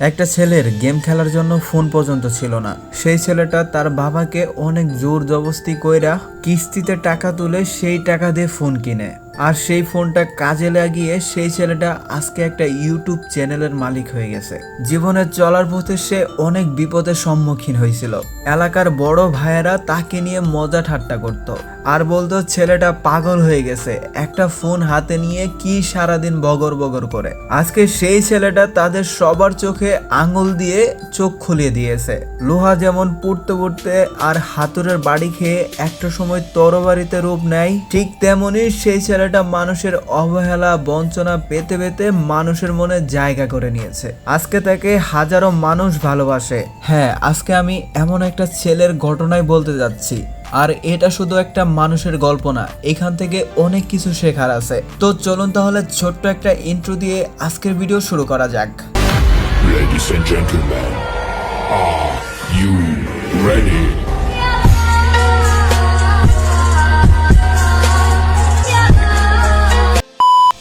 একটা ছেলের গেম খেলার জন্য ফোন পর্যন্ত ছিল না। সেই ছেলেটা তার বাবাকে অনেক জোর জবস্তি কইরা কিস্তিতে টাকা তুলে সেই টাকা দিয়ে ফোন কিনে। আর সেই ফোনটা কাজে লাগিয়ে সেই ছেলেটা আজকে একটা ইউটিউব চ্যানেলের মালিক হয়ে গেছে। জীবনে চলার পথে সে অনেক বিপদের সম্মুখীন হয়েছিল। এলাকার বড় ভাইয়েরা তাকে নিয়ে মজা ঠাট্টা করত। আর বলতো, ছেলেটা পাগল হয়ে গেছে। একটা ফোন হাতে নিয়ে কি সারাদিন বগর বগর করে? আজকে সেই ছেলেটা তাদের সবার চোখে আঙুল দিয়ে চোখ খুলিয়ে দিয়েছে। লোহা যেমন পুড়তে পুড়তে আর হাতুরের বাড়ি খেয়ে একটা সময় তরবারিতে রূপ নেয়, ঠিক তেমনি সেই ছেলেটা মানুষের অবহেলা বঞ্চনা পেতে পেতে মানুষের মনে জায়গা করে নিয়েছে। আজকে তাকে হাজারো মানুষ ভালোবাসে। হ্যাঁ আজকে আমি এমন একটা ছেলের ঘটনায় বলতে যাচ্ছি। আর এটা শুধু একটা মানুষের গল্প না এখান থেকে অনেক কিছু শেখার আছে। তো চলুন তাহলে ছোট্ট একটা ইন্ট্রো দিয়ে আজকের ভিডিও শুরু করা যাক। Ladies and gentlemen, are you ready?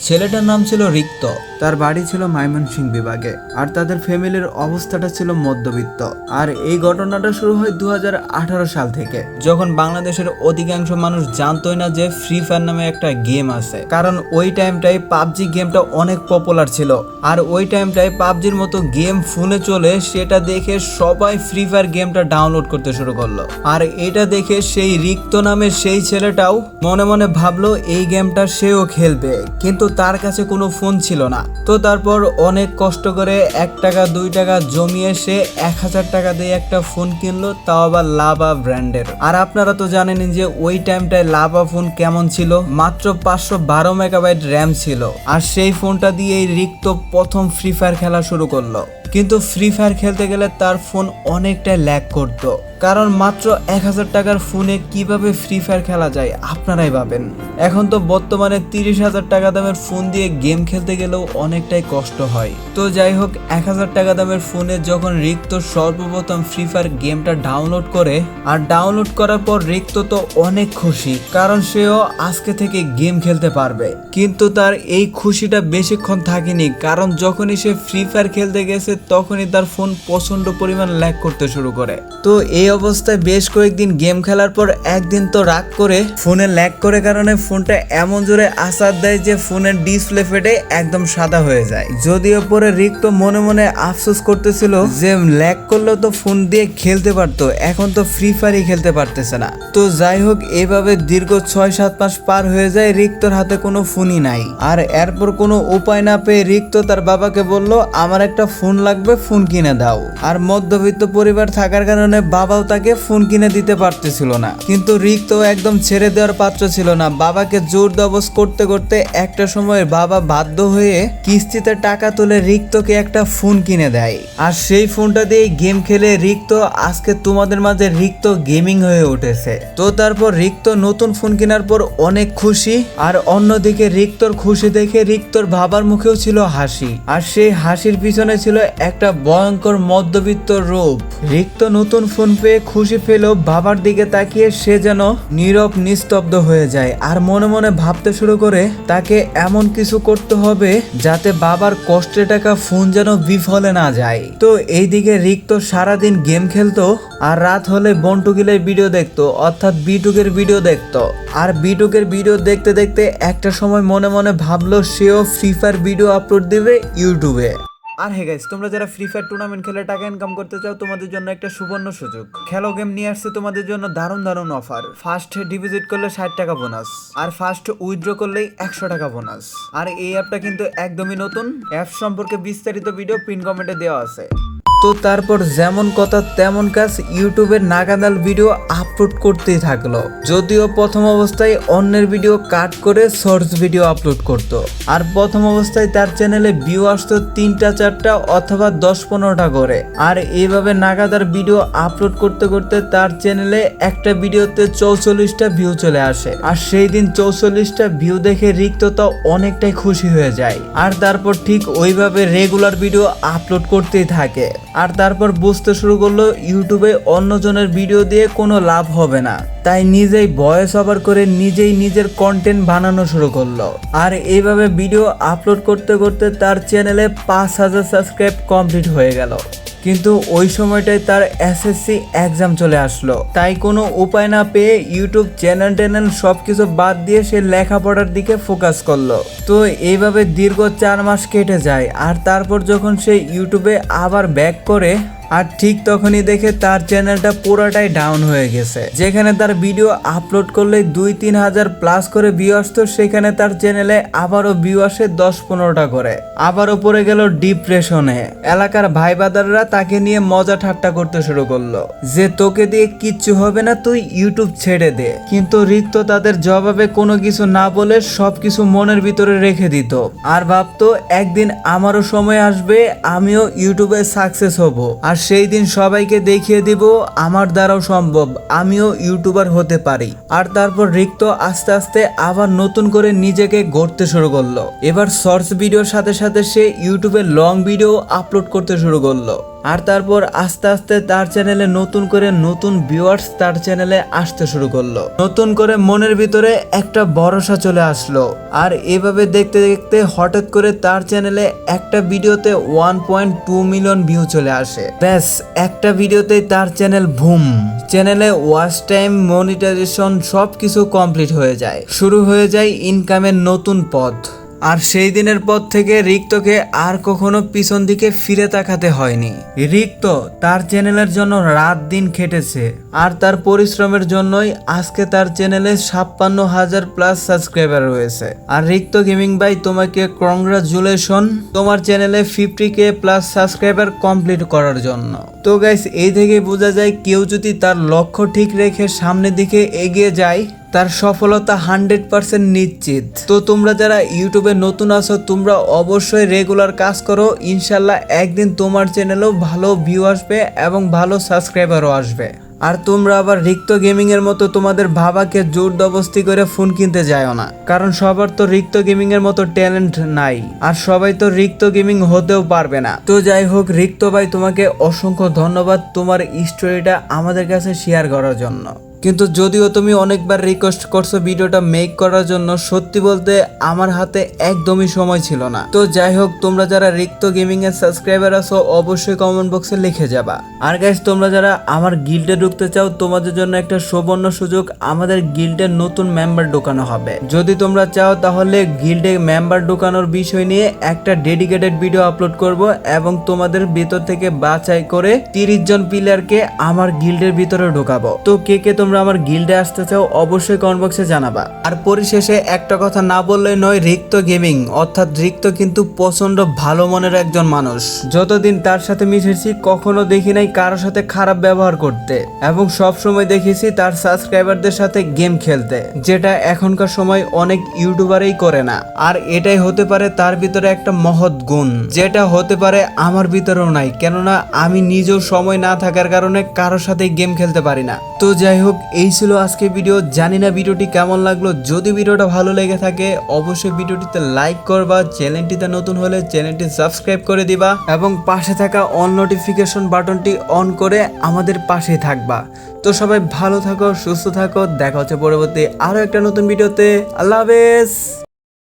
ছেলেটার নাম ছিল রিক্ত। তার বাড়ি ছিল ময়মনসিংহ বিভাগে আর তাদের ফ্যামিলির অবস্থাটা ছিল মধ্যবিত্ত। আর এই ঘটনাটা শুরু হয় দু হাজার আঠারো সাল থেকে। যখন বাংলাদেশের অধিকাংশ মানুষ জানতোই না যে ফ্রি ফায়ার নামে একটা গেম আছে। কারণ ওই টাইমটাই পাবজি গেমটা অনেক পপুলার ছিল। আর ওই টাইমটাই পাবজির মতো গেম ফোনে চলে সেটা দেখে সবাই ফ্রি ফায়ার গেমটা ডাউনলোড করতে শুরু করল। আর এটা দেখে সেই রিক্ত নামের সেই ছেলেটাও মনে মনে ভাবলো এই গেমটা সেও খেলবে। কিন্তু তার কাছে কোনো ফোন ছিল না। তো তারপর অনেক কষ্ট করে এক টাকা, দুই টাকা জমিয়ে সে এক হাজার টাকা দিয়ে একটা ফোন কিনলো, তাও আবার লাভা ব্র্যান্ডের। আর আপনারা তো জানেন যে ওই টাইমটায় লাভা ফোন কেমন ছিল, মাত্র পাঁচশো বারো মেগাবাইট র্যাম ছিল। আর সেই ফোনটা দিয়েই রিক্ত প্রথম ফ্রি ফায়ার খেলা শুরু করল। কিন্তু ফ্রি ফায়ার খেলতে গেলে তার ফোন অনেকটাই ল্যাগ করতো। কারণ মাত্র এক হাজার টাকার ফোনে কীভাবে ফ্রি ফায়ার খেলা যায়, আপনারাই ভাবেন। এখন তো বর্তমানে তিরিশ হাজার টাকা দামের ফোন দিয়ে গেম খেলতে গেলেও অনেকটাই কষ্ট হয়। তো যাই হোক, এক হাজার টাকা দামের ফোনে যখন রিক্ত সর্বপ্রথম ফ্রি ফায়ার গেমটা ডাউনলোড করে, আর ডাউনলোড করার পর রিক্ত তো অনেক খুশি, কারণ সেও আজকে থেকে গেম খেলতে পারবে। কিন্তু তার এই খুশিটা বেশিক্ষণ থাকেনি, কারণ যখনই সে ফ্রি ফায়ার খেলতে গেছে তখনই তার ফোন প্রচণ্ড পরিমাণ ল্যাগ করতে শুরু করে। তো এই অবস্থায় বেশ কয়েকদিন গেম খেলার পর একদিন তো রাগ করে ফোনে ল্যাগ করে কারণে ফোনটা এমন জোরে আসার দেয় যে ফোনের ডিসপ্লে ফেটে একদম সাদা হয়ে যায়। যদিও পরে রিক তো মনে মনে আফসোস করতেছিল যে ল্যাগ করলেও তো ফোন দিয়ে খেলতে পারতো, এখন তো ফ্রি ফায়ারই খেলতে পারতেছে না। তো যাই হোক, এভাবে দীর্ঘ ছয় সাত মাস পার হয়ে যায় রিক্তর হাতে কোনো ফোনই নাই। আর এরপর কোনো উপায় না পেয়ে রিক্ত তার বাবাকে বলল, আমার একটা ফোন লাগবে ফোন কিনে দাও। আর মধ্যবিত্ত পরিবার থাকার কারণে বাবাও তাকে ফোন কিনে দিতে পারতেছিল না। কিন্তু রিক তো একদম ছেড়ে দেওয়ার পাত্র ছিল না। বাবাকে জোর দবস করতে করতে একটা সময় বাবা বাধ্য হয়ে কিস্তিতে টাকা তুলে রিক্তকে একটা ফোন কিনে দেয়। আর সেই ফোনটা দিয়ে গেম খেলে রিক্ত আজকে তোমাদের মাঝে রিক্ত গেমিং হয়ে উঠেছে। তো তারপর রিক্ত নতুন ফোন কেনার পর অনেক খুশি। আর অন্যদিকে রিক্তর খুশি দেখে রিক্তর বাবার মুখেও ছিল হাসি। আর সেই হাসির পিছনে ছিল একটা ভয়ঙ্কর মধ্যবিত্ত রূপ। রিক্ত নতুন ফোন পেয়ে খুশি পেলেও বাবার দিকে তাকিয়ে সে যেন নীরব, নিস্তব্ধ হয়ে যায়। আর মনে মনে ভাবতে শুরু করে, তাকে এমন কিছু করতে হবে যাতে বাবার কষ্টে টাকা ফোন যেন বিফলে না যায়। তো এইদিকে রিক্ত সারাদিন গেম খেলতো, আর রাত হলে বন্টুকিলের ভিডিও দেখতো, অর্থাৎ বিটুকের ভিডিও দেখতো। আর বিটুকের ভিডিও দেখতে দেখতে একটা সময় মনে মনে ভাবলো, সেও ফ্রি ফায়ার ভিডিও আপলোড দেবে ইউটিউবে। আর হে গাইস তোমরা যারা ফ্রি ফায়ার টুর্নামেন্ট খেলে টাকা ইনকাম করতে চাও, তোমাদের জন্য একটা সুবর্ণ সুযোগ। খেলো গেম নিয়ে আসছে তোমাদের জন্য দারুণ দারুণ অফার ফার্স্ট ডিপোজিট করলে ষাট টাকা বোনাস আর ফার্স্ট উইথড্র করলেই একশো টাকা বোনাস আর এই অ্যাপটা কিন্তু একদমই নতুন। অ্যাপ সম্পর্কে বিস্তারিত ভিডিও পিন কমেন্টে দেওয়া আছে। তো তারপর যেমন কথা তেমন কাজ ইউটিউবের নাগাদাল ভিডিও আপলোড করতেই থাকল। যদিও প্রথম অবস্থায় অন্যের ভিডিও কাট করে শর্টস ভিডিও আপলোড করত। আর প্রথম অবস্থায় তার চ্যানেলে ভিউ আসতো তিনটা, চারটা অথবা দশ, পনেরোটা করে। আর এইভাবে নাগাদার ভিডিও আপলোড করতে করতে তার চ্যানেলে একটা ভিডিওতে চৌচল্লিশটা ভিউ চলে আসে। আর সেই দিন চৌচল্লিশটা ভিউ দেখে রিক্ততা অনেকটাই খুশি হয়ে যায়। আর তারপর ঠিক ওইভাবে রেগুলার ভিডিও আপলোড করতেই থাকে। আর তারপর বুঝতে শুরু করল ইউটিউবে অন্যজনের ভিডিও দিয়ে কোনো লাভ হবে না। তাই নিজেই ভয়েস ওভার করে নিজেই নিজের কন্টেন্ট বানানো শুরু করল। আর এইভাবে ভিডিও আপলোড করতে করতে তার চ্যানেলে পাঁচ হাজার সাবস্ক্রাইব কমপ্লিট হয়ে গেল। কিন্তু ওই সময়টায় তার এসএসসি এক্সাম চলে আসলো। তাই কোনো উপায় না পেয়ে ইউটিউব চ্যানেল ট্যানেল সব কিছু বাদ দিয়ে সে লেখাপড়ার দিকে ফোকাস করল। তো এইভাবে দীর্ঘ চার মাস কেটে যায়। আর তারপর যখন সে ইউটিউবে আবার ব্যাক করে আর ঠিক তখনই দেখে তার চ্যানেলটা পুরোটাই ডাউন হয়ে গেছে। যেখানে তার ভিডিও আপলোড করলে দুই তিন হাজার প্লাস করে ভিউ আসতো, সেখানে তার চ্যানেলে আবারও ভিউ আসে দশ পনেরোটা করে। আবারও পড়ে গেল ডিপ্রেশনে এলাকার ভাই বাদাররা তাকে নিয়ে মজা ঠাট্টা করতে শুরু করল। যে তোকে দিয়ে কিচ্ছু হবে না, তুই ইউটিউব ছেড়ে দে। কিন্তু রিক্ত তাদের জবাবে কোনো কিছু না বলে সবকিছু মনের ভিতরে রেখে দিত। আর ভাবতো, একদিন আমারও সময় আসবে, আমিও ইউটিউবে সাকসেস হব। আর সেই দিন সবাইকে দেখিয়ে দিব, আমার দ্বারাও সম্ভব, আমিও ইউটিউবার হতে পারি। আর তারপর রিক্ত আস্তে আস্তে আবার নতুন করে নিজেকে গড়তে শুরু করল। এবার শর্টস ভিডিওর সাথে সাথে সে ইউটিউবে লং ভিডিও আপলোড করতে শুরু করল। আর তারপর আস্তে আস্তে তার চ্যানেলে নতুন করে নতুন ভিউয়ার্স তার চ্যানেলে আসতে শুরু করল। নতুন করে মনের ভিতরে একটা ভরসা চলে আসলো। আর এভাবে দেখতে দেখতে হঠাৎ করে তার চ্যানেলে একটা ভিডিওতে one point two million view চলে আসে। ব্যাস, একটা ভিডিওতেই তার চ্যানেল ভুম। চ্যানেলে ওয়াচ টাইম মনিটাইজেশন সব কিছু কমপ্লিট হয়ে যায়। শুরু হয়ে যায় ইনকামের নতুন পথ। আর সেই দিনের পর থেকে রিক্তকে আর কখনো পিছন দিকে ফিরে তাকাতে হয়নি। রিক্ত তার চ্যানেলের জন্য রাত দিন খেটেছে, আর তার পরিশ্রমের জন্যই আজকে তার চ্যানেলে ছাপ্পান্ন হাজার প্লাস সাবস্ক্রাইবার রয়েছে। আর রিক্ত গেমিং ভাই, তোমাকে কংগ্রাচুলেশন তোমার চ্যানেলে fifty K plus subscriber complete করার জন্য। তো গাইস এই থেকে বোঝা যায় কেউ যদি তার লক্ষ্য ঠিক রেখে সামনের দিকে এগিয়ে যায় তার সফলতা হান্ড্রেড পার্সেন্ট নিশ্চিত। তো তোমরা যারা ইউটিউবে নতুন আছো, তোমরা অবশ্যই রেগুলার কাজ করো। ইনশাল্লাহ একদিন তোমার চ্যানেলেও ভালো ভিউ আসবে এবং ভালো সাবস্ক্রাইবারও আসবে। আর তোমরা আবার রিক্ত গেমিং এর মতো তোমাদের বাবাকে জোর দবস্তি করে ফোন কিনতে যাও না। কারণ সবার তো রিক্ত গেমিং এর মতো ট্যালেন্ট নাই। আর সবাই তো রিক্ত গেমিং হতেও পারবে না। তো যাই হোক, রিক্ত ভাই তোমাকে অসংখ্য ধন্যবাদ তোমার স্টোরিটা আমাদের কাছে শেয়ার করার জন্য। কিন্তু যদিও তুমি অনেকবার রিকোয়েস্ট করছ ভিডিওটা মেক করার জন্য, সত্যি বলতে আমার হাতে একদমই সময় ছিল না। তো যাই হোক, তোমরা যারা রিক্ত গেমিং এর সাবস্ক্রাইবার আছো, অবশ্যই কমেন্ট বক্সে লিখে যাবা। আর গাইস তোমরা যারা আমার গিল্ডে ঢুকতে চাও, তোমাদের জন্য একটা সুবর্ণ সুযোগ, আমাদের গিল্ডের নতুন মেম্বার ঢোকানো হবে। যদি তোমরা চাও, তাহলে গিল্ডে মেম্বার ঢোকানোর বিষয় নিয়ে একটা ডেডিকেটেড ভিডিও আপলোড করব এবং তোমাদের ভিতর থেকে বাছাই করে তিরিশ জন প্লেয়ারকে আমার গিল্ডের ভিতরে ঢোকাবো। তো কে কে তোমরা আমার গিল্ডে আসতে চাও, অবশ্যই কমেন্ট বক্সে জানাবা। আর পরিশেষে একটা কথা না বললে নয়, রিক্ত গেমিং অর্থাৎ রিক্ত কিন্তু প্রচণ্ড ভালো মনের একজন মানুষ। যতদিন তার সাথে মিশেছি, কখনো দেখি নাই কারোর সাথে খারাপ ব্যবহার করতে। এবং সব সময় দেখেছি তার সাবস্ক্রাইবারদের সাথে গেম খেলতে, যেটা এখনকার সময় অনেক ইউটিউবারই করে না। আর এটাই হতে পারে তার ভিতরে একটা মহৎ গুণ, যেটা হতে পারে আমার ভিতরেও নাই। কেননা আমি নিজেও সময় না থাকার কারণে কারোর সাথে গেম খেলতে পারি না। তো যাই হোক এই ছিল আজকে ভিডিও জানি না ভিডিওটি কেমন লাগল। যদি ভিডিওটা ভালো লেগে থাকে, অবশ্যই ভিডিওটিতে লাইক করবা চ্যানেলটিতে নতুন হলে চ্যানেলটি সাবস্ক্রাইব করে দিবা এবং পাশে থাকা অন নোটিফিকেশন বাটনটি অন করে আমাদের পাশে থাকবা। তো সবাই ভালো থাকো, সুস্থ থাকো, দেখা হচ্ছে পরবর্তী আরও একটা নতুন ভিডিওতে আল্লাহ হাফেজ!